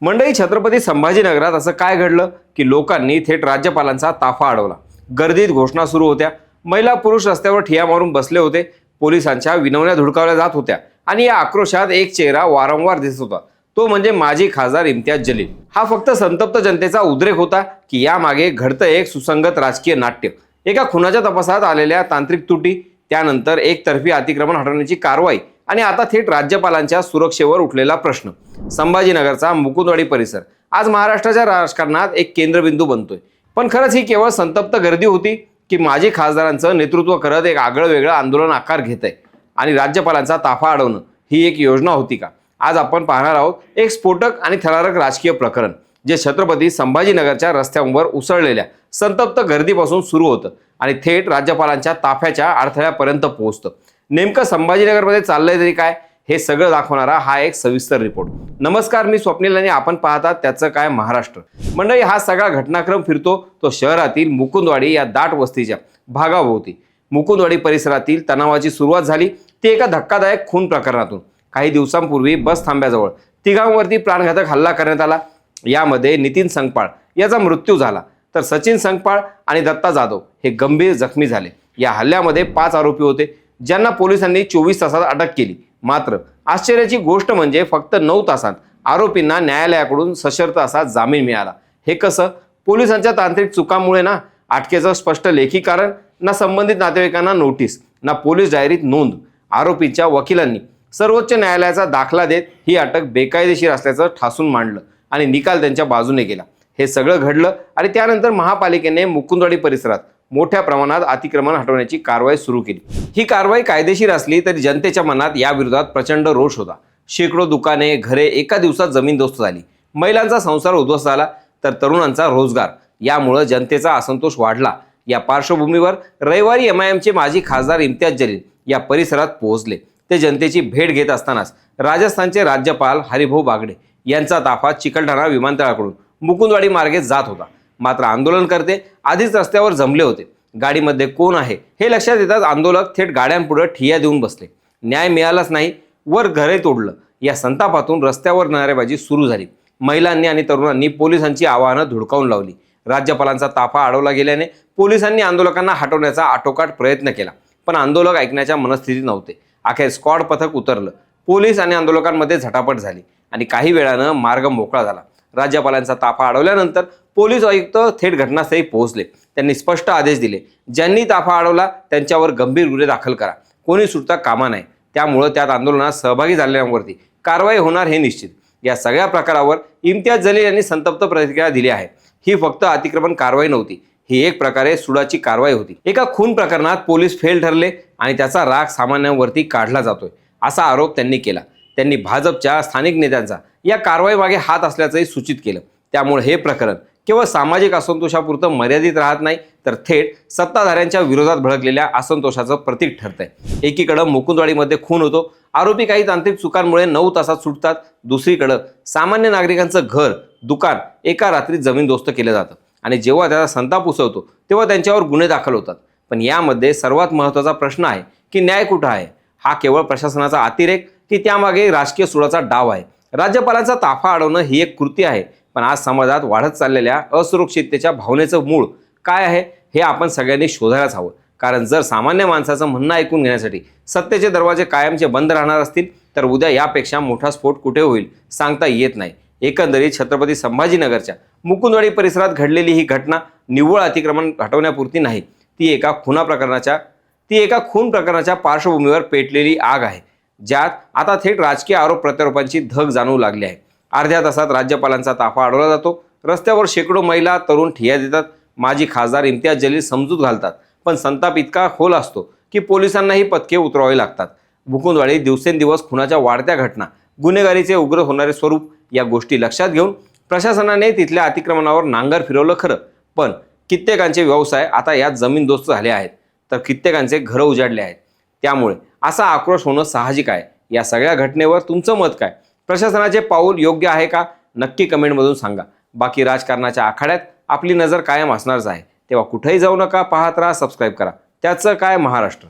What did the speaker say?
मंडई छत्रपती संभाजीनगरात असं काय घडलं? की लोकांनी थेट राज्यपालांचा ताफा अडवला. गर्दीत घोषणा सुरू होत्या. महिला पुरुष रस्त्यावर ठिया मारून बसले होते. पोलिसांच्या विनवण्या धुडकावल्या जात होत्या. आणि या आक्रोशात एक चेहरा वारंवार दिसत होता. तो म्हणजे माजी खासदार इम्तियाज जलील. हा फक्त संतप्त जनतेचा उद्रेक होता की यामागे घडतं एक सुसंगत राजकीय नाट्य. एका खुनाच्या तपासात आलेल्या तांत्रिक त्रुटी त्यानंतर एकतर्फी अतिक्रमण हटवण्याची कारवाई आणि आता थेट राज्यपालांच्या सुरक्षेवर उठलेला प्रश्न. संभाजीनगरचा मुकुंदवाडी परिसर. आज महाराष्ट्राच्या राजकारणात एक केंद्रबिंदू बनतोय. पण खरंच ही केवळ संतप्त गर्दी होती की माजी खासदारांचं नेतृत्व करत एक आगळं वेगळं आंदोलन आकार घेत आहे आणि राज्यपालांचा ताफा अडवणं ही एक योजना होती का? आज आपण पाहणार आहोत एक स्फोटक आणि थरारक राजकीय प्रकरण जे छत्रपती संभाजीनगरच्या रस्त्यांवर उसळलेल्या संतप्त गर्दीपासून सुरू होतं आणि थेट राज्यपालांच्या ताफ्याच्या अडथळ्यापर्यंत पोहोचतं. नेमकं संभाजीनगरमध्ये चाललंय तरी काय? हे सगळं दाखवणारा हा एक सविस्तर रिपोर्ट. नमस्कार मी स्वप्नील आणि आपण पाहतात त्याचं काय महाराष्ट्र. मंडळी हा सगळा घटनाक्रम फिरतो तो शहरातील मुकुंदवाडी या दाट वस्तीच्या भागाभोवती. मुकुंदवाडी परिसरातील तणावाची सुरुवात झाली ती एका धक्कादायक खून प्रकरणातून. काही दिवसांपूर्वी बस थांब्याजवळ तिघांवरती प्राणघातक हल्ला करण्यात आला. यामध्ये नितीन संगपाळ याचा मृत्यू झाला. तर सचिन संगपाळ आणि दत्ता जाधव हे गंभीर जखमी झाले. या हल्ल्यामध्ये पाच आरोपी होते ज्यांना पोलिसांनी चोवीस तासात अटक केली. मात्र आश्चर्याची गोष्ट म्हणजे फक्त नऊ तासात आरोपींना न्यायालयाकडून सशर्त असा जामीन मिळाला. हे कसं? पोलिसांच्या तांत्रिक चुकांमुळे ना? अटकेचं स्पष्ट लेखी कारण? ना संबंधित नातेवाईकांना नोटीस ना पोलीस डायरीत नोंद. आरोपीच्या वकिलांनी सर्वोच्च न्यायालयाचा दाखला देत ही अटक बेकायदेशीर असल्याचं ठासून मांडलं आणि निकाल त्यांच्या बाजूने गेला. हे सगळं घडलं आणि त्यानंतर महापालिकेने मुकुंदवाडी परिसरात मोठ्या प्रमाणात अतिक्रमण हटवण्याची कारवाई सुरू केली. ही कारवाई कायदेशीर असली तरी जनतेच्या मनात याविरोधात प्रचंड रोष होता. शेकडो दुकाने घरे एका दिवसात जमीनदोस्त झाली. महिलांचा संसार उद्ध्वस्त झाला तर तरुणांचा रोजगार. यामुळं जनतेचा असंतोष वाढला. या पार्श्वभूमीवर रविवारी एम आय एमचे माजी खासदार इम्तियाज जलील या परिसरात पोहोचले. ते जनतेची भेट घेत असतानाच राजस्थानचे राज्यपाल हरिभाऊ बागडे यांचा ताफा चिकलठाणा विमानतळाकडून मुकुंदवाडी मार्गे जात होता. मात्र आंदोलनकर्ते आधीच रस्त्यावर जमले होते. गाडीमध्ये कोण आहे? हे लक्षात येताच आंदोलक थेट गाड्यांपुढे ठिया देऊन बसले. न्याय मिळालाच नाही. वर घरे तोडलं. या संतापातून रस्त्यावर नारेबाजी सुरू झाली. महिलांनी आणि तरुणांनी पोलिसांची आवाहनं धुडकावून लावली. राज्यपालांचा ताफा अडवला गेल्याने पोलिसांनी आंदोलकांना हटवण्याचा आटोकाट प्रयत्न केला. पण आंदोलक ऐकण्याच्या मनस्थितीत नव्हते. अखेर स्क्वॉड पथक उतरलं. पोलीस आणि आंदोलकांमध्ये झटापट झाली आणि काही वेळानं मार्ग मोकळा झाला. राज्यपालांचा ताफा अडवल्यानंतर पोलीस आयुक्त थेट घटनास्थळी पोहोचले. त्यांनी स्पष्ट आदेश दिले. ज्यांनी ताफा अडवला त्यांच्यावर गंभीर गुन्हे दाखल करा. कोणी सुटता कामा नाही त्यामुळं त्यात आंदोलनात सहभागी झालेल्यांवरती कारवाई होणार हे निश्चित. या सगळ्या प्रकारावर इम्तियाज जलील यांनी संतप्त प्रतिक्रिया दिली आहे. ही फक्त अतिक्रमण कारवाई नव्हती. ही एक प्रकारे सुडाची कारवाई होती. एका खून प्रकरणात पोलीस फेल ठरले आणि त्याचा राग सामान्यांवरती काढला जातोय असा आरोप त्यांनी केला. त्यांनी भाजपच्या स्थानिक नेत्यांचा या कारवाईमागे हात असल्याचंही सूचित केलं. त्यामुळे हे प्रकरण केवळ सामाजिक असंतोषापुरतं मर्यादित राहत नाही तर थेट सत्ताधाऱ्यांच्या विरोधात भडकलेल्या असंतोषाचं प्रतीक ठरतंय. एकीकडं मुकुंदवाडीमध्ये खून होतो. आरोपी काही तांत्रिक चुकांमुळे नऊ तासात सुटतात. दुसरीकडं सामान्य नागरिकांचं घर दुकान एका रात्रीत जमीनदोस्त केलं जातं. आणि जेव्हा त्याचा संताप उसवतो तेव्हा त्यांच्यावर गुन्हे दाखल होतात. पण यामध्ये सर्वात महत्त्वाचा प्रश्न आहे की न्याय कुठं आहे? हा केवळ प्रशासनाचा अतिरेक की त्यामागे राजकीय सुडाचा डाव आहे? राज्यपालांचा ताफा अडवणं ही एक कृती आहे. पण आज समाजात वाढत चाललेल्या असुरक्षिततेच्या भावनेचं मूळ काय आहे हे आपण सगळ्यांनी शोधायलाच हवं. कारण जर सामान्य माणसाचं म्हणणं ऐकून घेण्यासाठी सत्तेचे दरवाजे कायमचे बंद राहणार असतील तर उद्या यापेक्षा मोठा स्फोट कुठे होईल सांगता येत नाही. एकंदरीत छत्रपती संभाजीनगरच्या मुकुंदवाडी परिसरात घडलेली ही घटना निव्वळ अतिक्रमण हटवण्यापुरती नाही. ती एका खुना प्रकरणाच्या ती एका खून प्रकरणाच्या पार्श्वभूमीवर पेटलेली आग आहे ज्यात आता थेट राजकीय आरोप प्रत्यारोपांची धग जाणवू लागली आहे. अर्ध्या तासात राज्यपालांचा ताफा अडवला जातो. रस्त्यावर शेकडो महिला तरुण ठिया देतात. माजी खासदार इम्तियाज जलील समजूत घालतात. पण संताप इतका खोल असतो की पोलिसांनाही पथके उतरवावी लागतात. मुकुंदवाडी दिवसेंदिवस खुनाच्या वाढत्या घटना गुन्हेगारीचे उग्र होणारे स्वरूप या गोष्टी लक्षात घेऊन प्रशासनाने तिथल्या अतिक्रमणावर नांगर फिरवलं खरं. पण कित्येकांचे व्यवसाय आता यात जमीनदोस्त झाले आहेत. तर कित्येकांचे घरं उजाडले आहेत. त्यामुळे असा आक्रोश होणं साहजिक आहे. या सगळ्या घटनेवर तुमचं मत काय? प्रशासनाचे पाऊल योग्य आहे का? नक्की कमेंटमधून सांगा. बाकी राजकारणाच्या आखाड्यात आपली नजर कायम असणारच आहे. तेव्हा कुठेही जाऊ नका पाहत राहा सबस्क्राईब करा. त्याचं काय महाराष्ट्र?